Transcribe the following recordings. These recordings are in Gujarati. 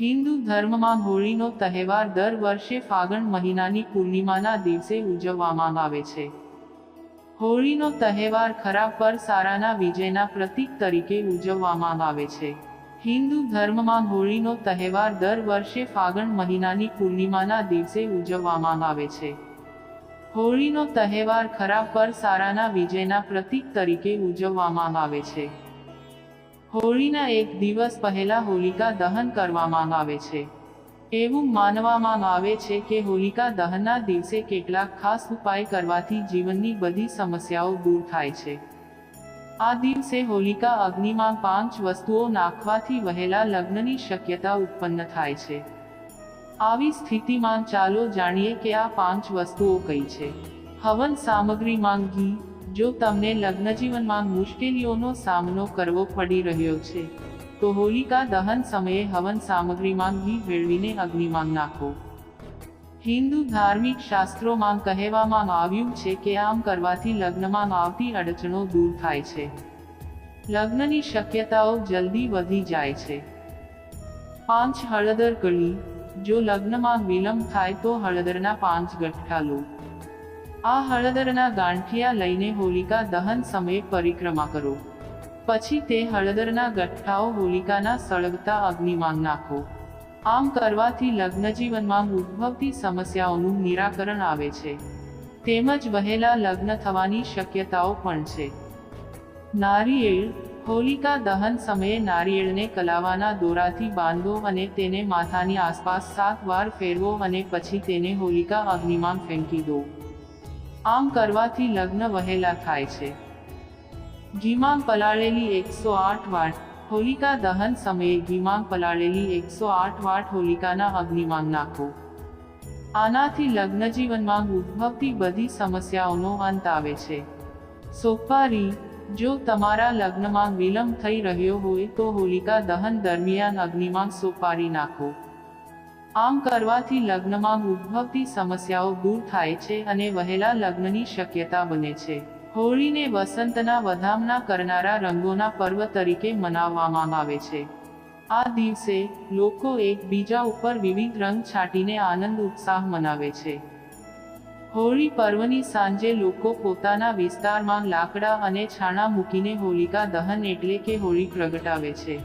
હિન્દુ ધર્મમાં હોળીનો તહેવાર દર વર્ષે ફાગણ મહિનાની પૂર્ણિમાના દિવસે ઉજવવામાં આવે છે. હોળીનો તહેવાર ખરાબ પર સારાના વિજયના પ્રતીક તરીકે ઉજવવામાં આવે છે. હિન્દુ ધર્મમાં હોળીનો તહેવાર દર વર્ષે ફાગણ મહિનાની પૂર્ણિમાના દિવસે ઉજવવામાં આવે છે. હોળીનો તહેવાર ખરાબ પર સારાના વિજયના પ્રતીક તરીકે ઉજવવામાં આવે છે. હોળીના એક દિવસ પહેલા હોલિકા દહન કરવામાં આવે છે. એવું માનવામાં આવે છે કે હોલિકા દહનના દિવસે કેટલાક ખાસ ઉપાય કરવાથી જીવનની બધી સમસ્યાઓ દૂર થાય છે. આ દિવસે હોલિકા અગ્નિમાં પાંચ વસ્તુઓ નાખવાથી વહેલા લગ્નની શક્યતા ઉત્પન્ન થાય છે. આવી સ્થિતિમાં ચાલો જાણીએ કે આ પાંચ વસ્તુઓ કઈ છે. હવન સામગ્રીમાં ઘી જો તમને લગ્નજીવનમાં મુશ્કેલીઓનો સામનો કરવો પડી રહ્યો છે, તો હોલિકા દહન સમયે હવન સામગ્રીમાં ઘી ભેળવીને અગ્નિમાં નાખો. હિન્દુ ધાર્મિક શાસ્ત્રોમાં કહેવામાં આવ્યું છે કે આમ કરવાથી લગ્નમાં આવતી અડચણો દૂર થાય છે. લગ્નની શક્યતાઓ જલ્દી વધી જાય છે. પાંચ હળદર કળી જો લગ્નમાં વિલંબ થાય તો હળદરના પાંચ ગઠ્ઠા લો. આ હળદરના ગાંઠિયા લઈને હોલિકા દહન સમયે પરિક્રમા કરો. પછી તે હળદરના ગઠ્ઠાઓ હોલિકાના સળગતા અગ્નિમાં નાખો. આમ કરવાથી લગ્ન જીવનમાં ઉદ્ભવતી સમસ્યાઓનું નિરાકરણ આવે છે. તેમજ વહેલા લગ્ન થવાની શક્યતાઓ પણ છે. નારિયેળ, હોલિકા દહન સમયે નારિયેળને કલાવાના દોરાથી બાંધો અને તેને માથાની આસપાસ સાત વાર ફેરવો અને પછી તેને હોલિકા અગ્નિમાં ફેંકી દો. આમ કરવાથી લગ્ન વહેલા થાય છે. ઘીમાં પલાળેલી એકસો આઠ વાટ હોલિકા દહન સમયે ઘીમાં પલાળેલી એકસો આઠ વાટ હોલિકાના અગ્નિમાં નાખો. આનાથી લગ્ન જીવનમાં ઉદ્ભવતી બધી સમસ્યાઓનો અંત આવે છે. સોપારી, જો તમારા લગ્નમાં વિલંબ થઈ રહ્યો હોય તો હોલિકા દહન દરમિયાન અગ્નિમાં સોપારી નાખો. આમ કરવાથી લગ્નમાં ઉદ્ભવતી સમસ્યાઓ દૂર થાય છે અને વહેલા લગ્નની શક્યતા બને છે. હોળીને વસંતના વધામણા કરનારા રંગોના પર્વ તરીકે મનાવવામાં આવે છે. આ દિવસે લોકો એકબીજા ઉપર વિવિધ રંગ છાંટીને આનંદ ઉત્સાહ મનાવે છે. હોળી પર્વની સાંજે લોકો પોતાના વિસ્તારમાં લાકડા અને છાણા મૂકીને હોલિકા દહન એટલે કે હોળી પ્રગટાવે છે.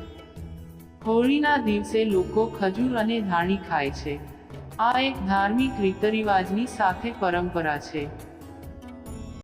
હોળીના દિવસે લોકો ખજૂર અને ધાણી ખાય છે. આ એક ધાર્મિક રીતરિવાજની સાથે પરંપરા છે.